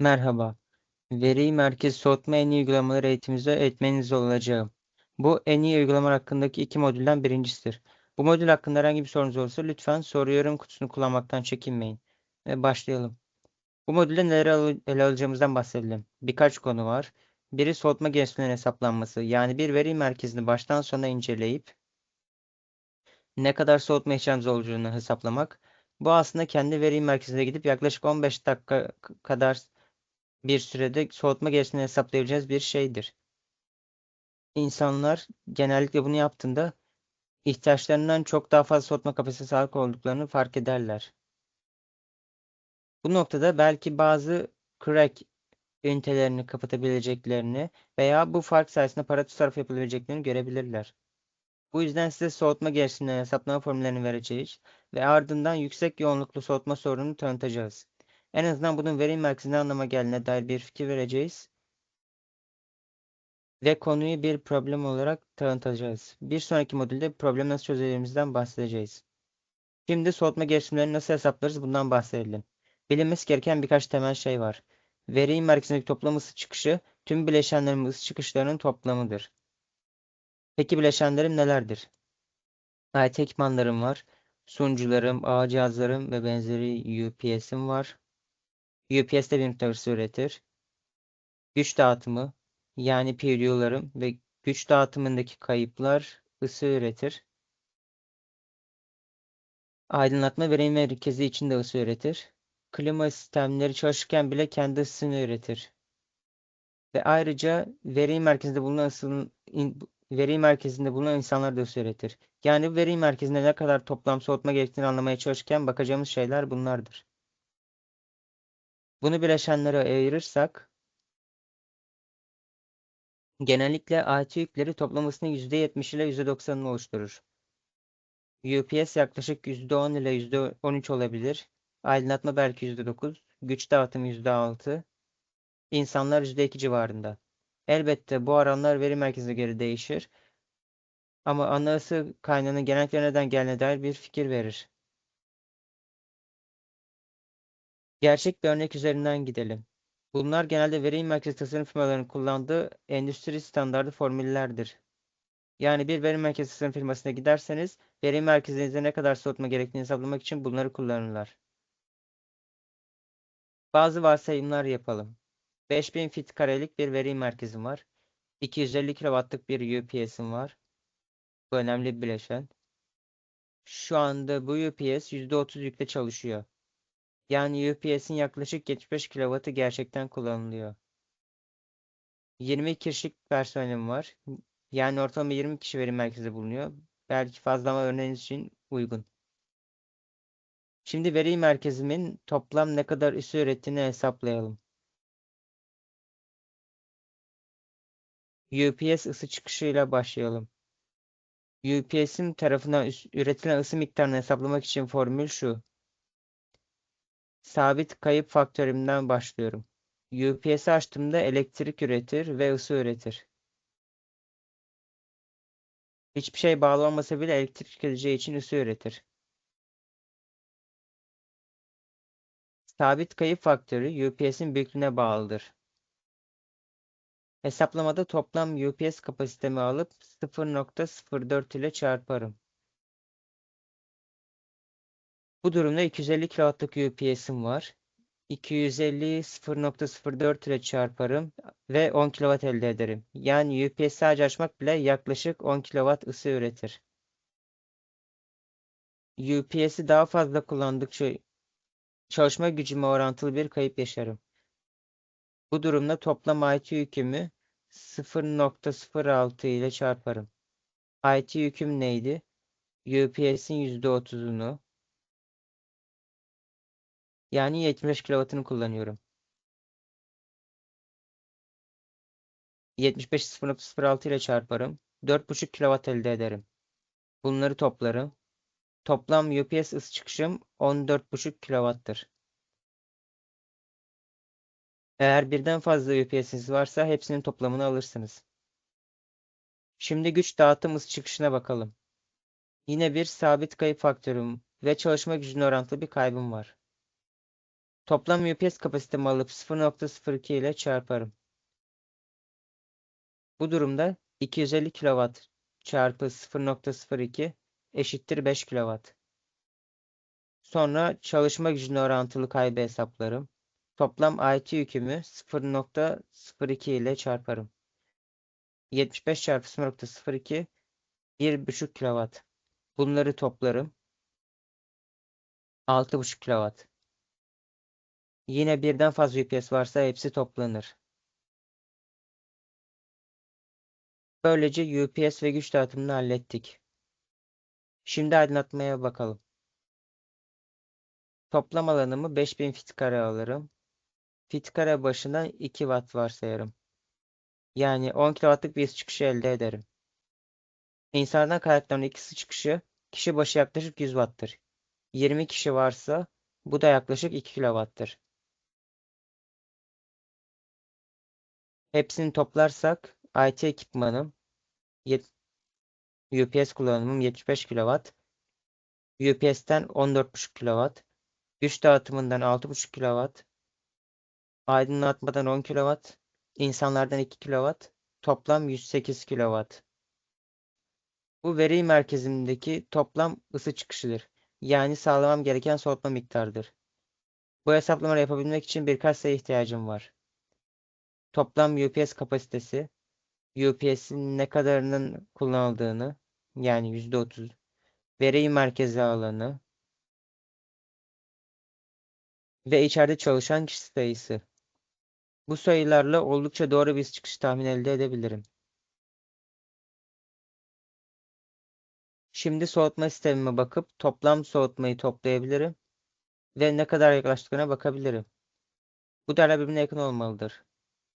Merhaba. Veri merkezi soğutma en iyi uygulamaları eğitimimizde eğitmeniz olacağım. Bu en iyi uygulamalar hakkındaki iki modülden birincisidir. Bu modül hakkında herhangi bir sorunuz olursa lütfen soru yorum kutusunu kullanmaktan çekinmeyin. Ve başlayalım. Bu modülde neler al- ele alacağımızdan bahsedelim. Birkaç konu var. Biri soğutma gereksinimlerinin hesaplanması. Yani bir veri merkezini baştan sona inceleyip ne kadar soğutma ihtiyacımız olduğunu hesaplamak. Bu aslında kendi veri merkezine gidip yaklaşık 15 dakika kadar bir sürede soğutma gereksinimini hesaplayabileceğiniz bir şeydir. İnsanlar genellikle bunu yaptığında ihtiyaçlarından çok daha fazla soğutma kapasitesi sahip olduklarını fark ederler. Bu noktada belki bazı crack ünitelerini kapatabileceklerini veya bu fark sayesinde para tasarrufu yapabileceklerini görebilirler. Bu yüzden size soğutma gereksinimlerini hesaplama formüllerini vereceğiz ve ardından yüksek yoğunluklu soğutma sorununu tanıtacağız. En azından bunun veri merkezinde anlama geldiğine dair bir fikir vereceğiz ve konuyu bir problem olarak tanıtacağız. Bir sonraki modülde problemi nasıl çözeceğimizden bahsedeceğiz. Şimdi soğutma gereksinimlerini nasıl hesaplarız bundan bahsedelim. Bilinmesi gereken birkaç temel şey var. Veri merkezindeki toplam ısı çıkışı tüm bileşenlerin ısı çıkışlarının toplamıdır. Peki bileşenlerim nelerdir? IT ekipmanlarım var. Sunucularım, ağ cihazlarım ve benzeri UPS'im var. UPS de ısı üretir. Güç dağıtımı, yani PDU'larım ve güç dağıtımındaki kayıplar ısı üretir. Aydınlatma veri merkezi için de ısı üretir. Klima sistemleri çalışırken bile kendi ısısını üretir. Ve ayrıca veri merkezinde bulunan ısının veri merkezinde bulunan insanlar da ısı üretir. Yani veri merkezinde ne kadar toplam soğutma gerektiğini anlamaya çalışırken bakacağımız şeyler bunlardır. Bunu bileşenlere ayırırsak genellikle AT yükleri toplam ısının %70 ile %90'ını oluşturur. UPS yaklaşık %10 ile %13 olabilir. Aydınlatma belki %9. Güç dağıtımı %6. İnsanlar %2 civarında. Elbette bu oranlar veri merkezine göre değişir. Ama ana ısı kaynağının genellikle neden geldiğine dair bir fikir verir. Gerçek bir örnek üzerinden gidelim. Bunlar genelde veri merkezi tasarım firmalarının kullandığı endüstri standardı formüllerdir. Yani bir veri merkezi tasarım firmasına giderseniz veri merkezinizde ne kadar soğutma gerektiğini hesaplamak için bunları kullanırlar. Bazı varsayımlar yapalım. 5000 fit karelik bir veri merkezim var. 250 kW'lık bir UPS'im var. Bu önemli bir bileşen. Şu anda bu UPS %30 yükle çalışıyor. Yani UPS'in yaklaşık 75 kW'ı gerçekten kullanılıyor. 20 kişilik personelim var. Yani ortalama 20 kişi veri merkezinde bulunuyor. Belki fazlama örneğiniz için uygun. Şimdi veri merkezimin toplam ne kadar ısı ürettiğini hesaplayalım. UPS ısı çıkışıyla başlayalım. UPS'in tarafından üretilen ısı miktarını hesaplamak için formül şu. Sabit kayıp faktörümden başlıyorum. UPS'i açtığımda elektrik üretir ve ısı üretir. Hiçbir şey bağlı olmasa bile elektrik tüketeceği için ısı üretir. Sabit kayıp faktörü UPS'in büyüklüğüne bağlıdır. Hesaplamada toplam UPS kapasitemi alıp 0.04 ile çarparım. Bu durumda 250 kW'lık UPS'im var. 250'yi 0.04 ile çarparım ve 10 kW elde ederim. Yani UPS sadece açmak bile yaklaşık 10 kW ısı üretir. UPS'i daha fazla kullandıkça çalışma gücüme orantılı bir kayıp yaşarım. Bu durumda toplam IT yükümü 0.06 ile çarparım. IT yüküm neydi? UPS'in %30'unu yani 75 kW'ını kullanıyorum. 75 0.06 ile çarparım. 4.5 kW elde ederim. Bunları toplarım. Toplam UPS ısı çıkışım 14.5 kW'tır. Eğer birden fazla UPS'iniz varsa hepsinin toplamını alırsınız. Şimdi güç dağıtım ısı çıkışına bakalım. Yine bir sabit kayıp faktörüm ve çalışma gücüne orantılı bir kaybım var. Toplam UPS kapasitemi alıp 0.02 ile çarparım. Bu durumda 250 kW çarpı 0.02 eşittir 5 kW. Sonra çalışma gücüne orantılı kaybı hesaplarım. Toplam IT yükümü 0.02 ile çarparım. 75 çarpı 0.02 1.5 kW. Bunları toplarım. 6.5 kW. Yine birden fazla UPS varsa hepsi toplanır. Böylece UPS ve güç dağıtımını hallettik. Şimdi aydınlatmaya bakalım. Toplam alanımı 5000 fit kare alırım. Fit kare başına 2 watt varsayarım. Yani 10 kW'lık bir çıkışı elde ederim. İnsandan kaynaklarının ikisi çıkışı kişi başı yaklaşık 100 watt'tır. 20 kişi varsa bu da yaklaşık 2 kW'tır. Hepsini toplarsak IT ekipmanım UPS kullanımım 75 kW. UPS'ten 14,5 kW. Güç dağıtımından 6,5 kW. Aydınlatmadan 10 kW. insanlardan 2 kW. Toplam 108 kW. Bu veri merkezimdeki toplam ısı çıkışıdır. Yani sağlamam gereken soğutma miktarıdır. Bu hesaplamaları yapabilmek için birkaç sayı ihtiyacım var. Toplam UPS kapasitesi, UPS'in ne kadarının kullanıldığını, yani %30, veri merkezi alanı ve içeride çalışan kişi sayısı. Bu sayılarla oldukça doğru bir çıkış tahmin elde edebilirim. Şimdi soğutma sistemime bakıp toplam soğutmayı toplayabilirim ve ne kadar yaklaştıklarına bakabilirim. Bu değerler birbirine yakın olmalıdır.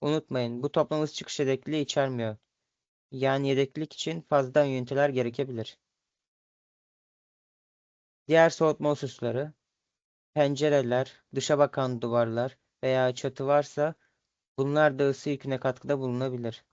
Unutmayın bu toplam ısı çıkış yedekliği içermiyor. Yani yedeklik için fazladan üniteler gerekebilir. Diğer soğutma hususları, pencereler, dışa bakan duvarlar veya çatı varsa bunlar da ısı yüküne katkıda bulunabilir.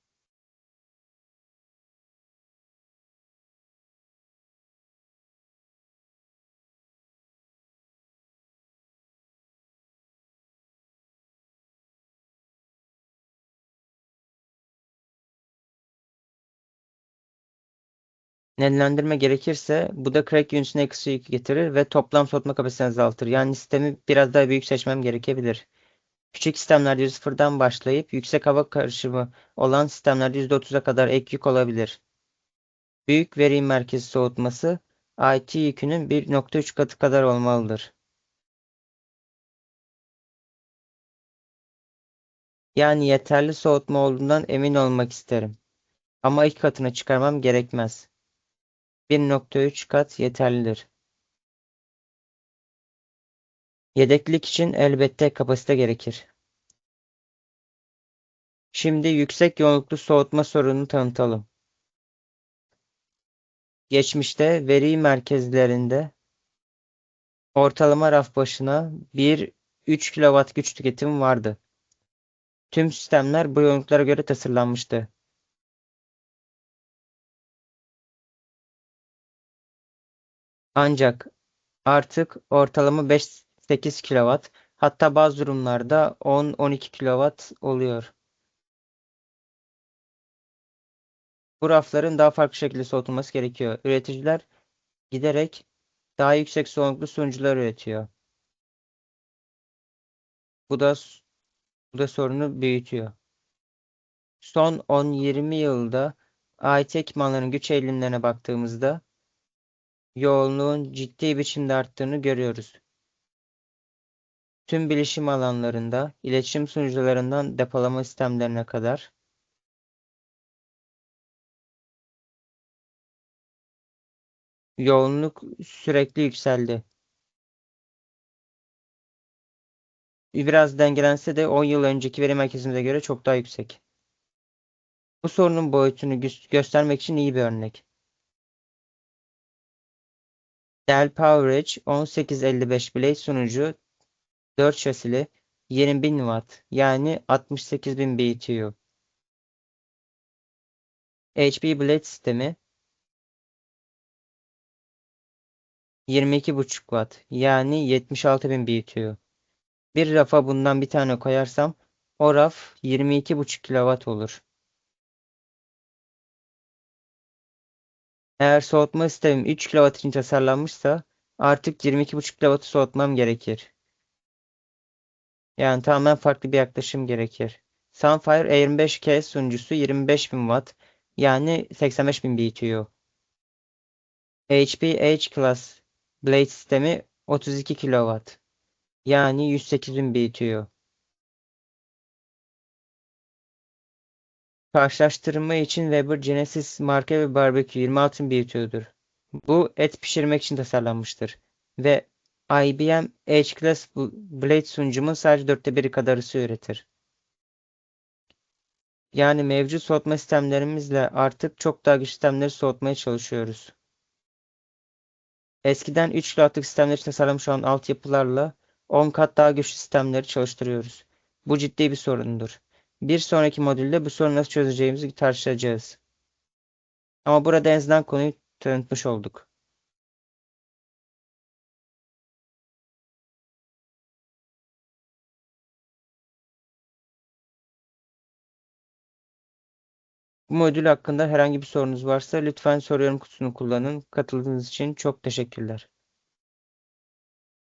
Nemlendirme gerekirse bu da crack unitine eksi yük getirir ve toplam soğutma kapasitesini azaltır. Yani sistemi biraz daha büyük seçmem gerekebilir. Küçük sistemlerde %0'dan başlayıp yüksek hava karışımı olan sistemlerde %30'a kadar ek yük olabilir. Büyük veri merkezi soğutması IT yükünün 1.3 katı kadar olmalıdır. Yani yeterli soğutma olduğundan emin olmak isterim. Ama ilk katına çıkarmam gerekmez. 1.3 kat yeterlidir. Yedeklik için elbette kapasite gerekir. Şimdi yüksek yoğunluklu soğutma sorununu tanıtalım. Geçmişte veri merkezlerinde ortalama raf başına 1-3 kW güç tüketimi vardı. Tüm sistemler bu yoğunluklara göre tasarlanmıştı. Ancak artık ortalama 5-8 kW hatta bazı durumlarda 10-12 kW oluyor. Bu rafların daha farklı şekilde soğutulması gerekiyor. Üreticiler giderek daha yüksek soğukluklu sunucular üretiyor. Bu da bu da sorunu büyütüyor. Son 10-20 yılda IT ekipmanların güç eğilimlerine baktığımızda yoğunluğun ciddi biçimde arttığını görüyoruz. Tüm bilişim alanlarında, iletişim sunucularından depolama sistemlerine kadar yoğunluk sürekli yükseldi. Biraz dengelense de 10 yıl önceki veri merkezimize göre çok daha yüksek. Bu sorunun boyutunu gö göstermek için iyi bir örnek. Dell PowerEdge 1855 Blade sunucu 4 şasili 20.000 Watt yani 68.000 BTU. HP Blade sistemi 22.5 Watt yani 76.000 BTU. Bir rafa bundan bir tane koyarsam o raf 22,5 kW olur. Eğer soğutma sistemim 3 kW için tasarlanmışsa artık 22,5 kW soğutmam gerekir. Yani tamamen farklı bir yaklaşım gerekir. Sunfire E25K sunucusu 25.000 Watt yani 85.000 BTU. HP H-Class Blade sistemi 32 kW yani 108.000 BTU. Karşılaştırma için Weber Genesis marka ve barbekü 26 BTU'dur. Bu et pişirmek için tasarlanmıştır. Ve IBM H-Class Blade sunucumun sadece dörtte biri kadar ısı üretir. Yani mevcut soğutma sistemlerimizle artık çok daha güçlü sistemleri soğutmaya çalışıyoruz. Eskiden 3 kW'lık sistemler için tasarlanmış olan altyapılarla 10 kat daha güçlü sistemleri çalıştırıyoruz. Bu ciddi bir sorundur. Bir sonraki modülde bu sorunu nasıl çözeceğimizi tartışacağız. Ama burada en azından konuyu tanıtmış olduk. Bu modül hakkında herhangi bir sorunuz varsa lütfen soru yorum kutusunu kullanın. Katıldığınız için çok teşekkürler.